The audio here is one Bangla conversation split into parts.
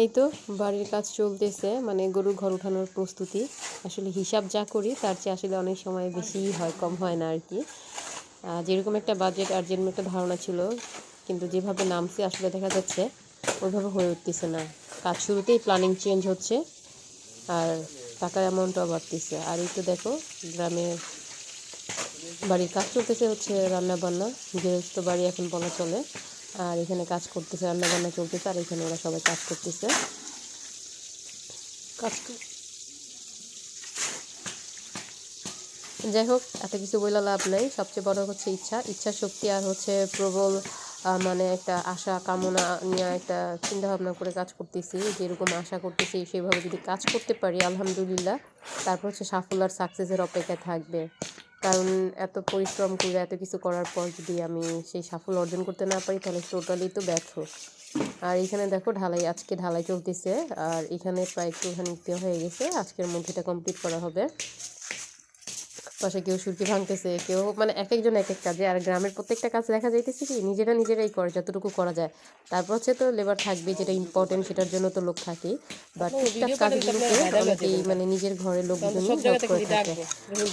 এই তো বাড়ির কাজ চলতেছে মানে গরুর ঘর উঠানোর প্রস্তুতি। আসলে হিসাব যা করি, তার চেয়ে আসলে অনেক সময় বেশি হয়, কম হয় না আর কি। যেরকম একটা বাজেট আর যেরকম একটা ধারণা ছিল, কিন্তু যেভাবে নামছে আসলে দেখা যাচ্ছে ওইভাবে হয়ে উঠতেছে না। কাজ শুরুতেই প্ল্যানিং চেঞ্জ হচ্ছে, আর টাকার অ্যামাউন্টটাও বাড়তেছে। আর এই তো দেখো গ্রামের বাড়ির কাজ চলতেছে হচ্ছে রান্না বান্না গৃহস্থ বাড়ি এখন বলা চলে। আর এখানে কাজ করতেছে রান্না বান্না চলতেছে, আর এখানে ওরা সবাই কাজ করতেছে। কাজ যাই হোক, এত কিছু বলে লাভ নাই। সবচেয়ে বড় হচ্ছে ইচ্ছা। ইচ্ছা শক্তি আর হচ্ছে প্রবল মানে একটা আশা, কামনা নিয়ে একটা চিন্তা ভাবনা করে কাজ করতেছি। যেরকম আশা করতেছি, সেভাবে যদি কাজ করতে পারি, আলহামদুলিল্লাহ। তারপর হচ্ছে সাফল্য আর সাকসেসের অপেক্ষায় থাকবে। কারণ এত পরিশ্রম করে এত কিছু করার পর যদি আমি সেই সাফল্য অর্জন করতে না পারি, তাহলে টোটালি তো ব্যর্থ। আর এখানে দেখো ঢালাই, আজকে ঢালাই চলতেছে, আর এখানে প্রায় একটুখানি হয়ে গেছে। আজকের মধ্যে এটা কমপ্লিট করা হবে। পাশে কেউ সুরকি ভাঙতেছে কেউ মানে এক একজন এক এক কাজে। আর গ্রামের প্রত্যেকটা কাজ দেখা যাইতেছে কি নিজেরা নিজেরাই করে যতটুকু করা যায়। তারপর হচ্ছে তো লেবার থাকবে যেটা ইম্পর্টেন্ট সেটার জন্য তো লোক থাকে বাট টুকটাক কাজগুলোকে অনেকেই মানে নিজের ঘরের লোকজনই হেল্প করে থাকে।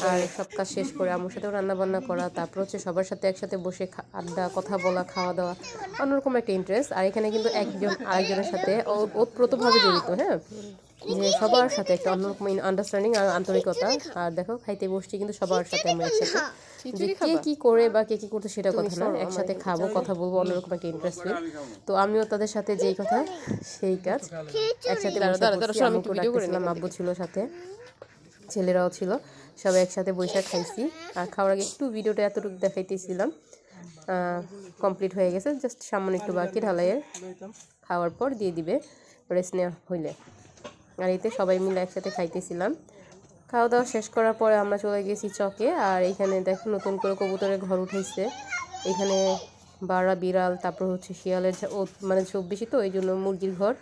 আর সব কাজ শেষ করে আমার সাথেও রান্না বান্না করা তারপর হচ্ছে সবার সাথে একসাথে বসে আড্ডা কথা বলা খাওয়া দাওয়া অন্যরকম একটা ইন্টারেস্ট আর এখানে কিন্তু একজন আরেকজনের সাথে ওতপ্রোতভাবে জড়িত হ্যাঁ? যে সবার সাথে একটা অন্যরকম আন্ডারস্ট্যান্ডিং আর আন্তরিকতা। আর দেখো খাইতে বসছি কিন্তু সবার সাথে আমরা একসাথে। যে কে কি করে বা কে কি করতে সেটা কথা না একসাথে খাব কথা বলব অন্যরকম একটা ইন্টারেস্ট তো আমিও তাদের সাথে যেই কথা সেই কাজ। একসাথে আব্বু ছিল সাথে। ছেলেরাও ছিল সবাই একসাথে বসে খাইছি। আর খাওয়ার আগে একটু ভিডিওটা এতটুকু দেখাইতেছিলাম। কমপ্লিট হয়ে গেছে জাস্ট সামান্য একটু বাকি ঢালাইয়ের খাওয়ার পর দিয়ে দিবে রেস্ট নেওয়া হইলে। আর এতে সবাই মিলে একসাথে খাইতেছিলাম। খাওয়া দাওয়া শেষ করার পরে আমরা চলে গেছি চকে, আর এখানে দেখো নতুন করে কবুতরের ঘর উঠেছে। এখানে বাড়া বিড়াল, তারপর হচ্ছে শিয়ালের মানে ঝোপ বেশি তো এই জন্য মুরগির ঘর।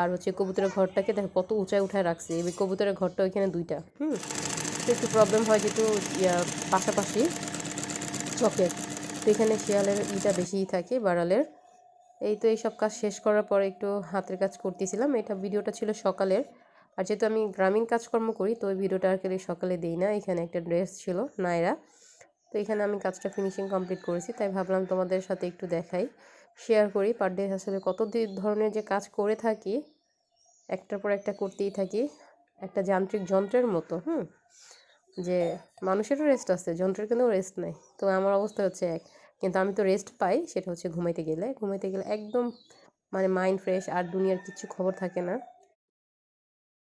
আর হচ্ছে কবুতরের ঘরটাকে দেখো কত উঁচায় উঠায় রাখছে। এই কবুতরের ঘরটা ওইখানে দুইটা, হুম? একটু প্রবলেম হয় যেহেতু পাশাপাশি চকের তো এখানে শিয়ালের ইটা বেশিই থাকে, বাড়ালের। এই তো এইসব কাজ শেষ করার পরে একটু হাতের কাজ করতেছিলাম। এটা ভিডিওটা ছিল সকালের। আর যেহেতু আমি গ্রামীণ কাজকর্ম করি, তো ওই ভিডিওটা আর কি সকালে দিই না। এখানে একটা ড্রেস ছিল, নায়রা। তো এখানে আমি কাজটা ফিনিশিং কমপ্লিট করেছি, তাই ভাবলাম তোমাদের সাথে একটু দেখাই শেয়ার করি। পার ডে আসলে কত ধরনের যে কাজ করে থাকি, একটার পর একটা করতেই থাকি, একটা যান্ত্রিক যন্ত্রের মতো, হুম? যে মানুষেরও রেস্ট আছে, যন্ত্রের কিন্তু রেস্ট নাই। তো আমার অবস্থা হচ্ছে এক। কিন্তু আমি তো রেস্ট পাই, সেটা হচ্ছে ঘুমাইতে গেলে। ঘুমাইতে গেলে একদম মানে মাইন্ড ফ্রেশ আর দুনিয়ার কিছু খবর থাকে না।